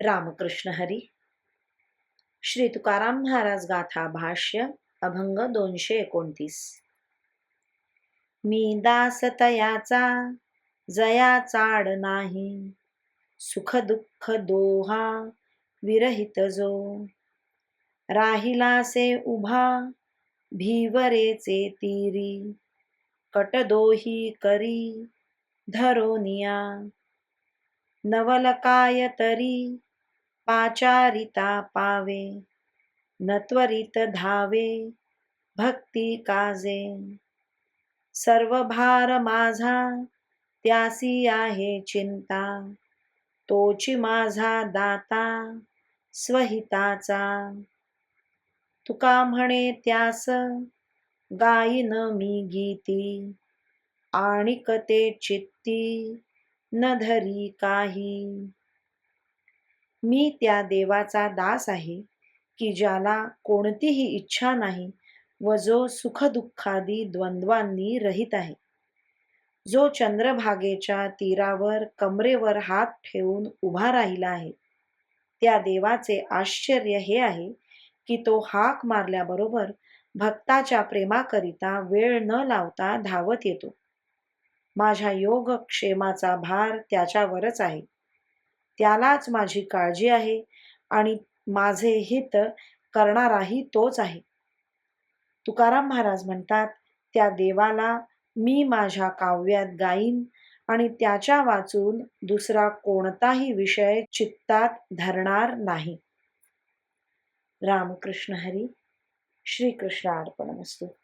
रामकृष्ण हरी। श्री तुकाराम महाराज गाथा भाष्य अभंग दोनशे एकोणतीस। मी दास तयाचा जया चाड नाही। सुख दुःख दोहा विरहित जो। राहिलासे उभा भीवरेचे तीरी। कटदोही करी धरोनिया नवलकाय तरी पाचारिता पावे न त्वरित धावे भक्ती काजे. सर्व भार माझा त्यासी आहे चिंता. तोची माझा दाता स्वहिताचा. तुका म्हणे त्यास गाईन मी गीती. आणिक ते चित्ती न धरी काही. मी त्या देवाचा दास आहे की ज्याला कोणतीही इच्छा नाही व जो सुखदुःखादी द्वंद्वांनी रहित आहे. जो चंद्रभागेच्या तीरावर कमरेवर हात ठेवून उभा राहिला आहे त्या देवाचे आश्चर्य हे आहे की तो हाक मारल्याबरोबर भक्ताच्या प्रेमाकरिता वेळ न लावता धावत येतो. माझ्या योगक्षेमाचा भार त्याच्यावरच आहे. त्यालाच माझी काळजी आहे आणि माझे हित करणाराही तोच आहे. तुकाराम महाराज म्हणतात त्या देवाला मी माझ्या काव्यात गाईन आणि त्याच्या वाचून दुसरा कोणताही विषय चित्तात धरणार नाही. रामकृष्ण हरी श्रीकृष्ण असतो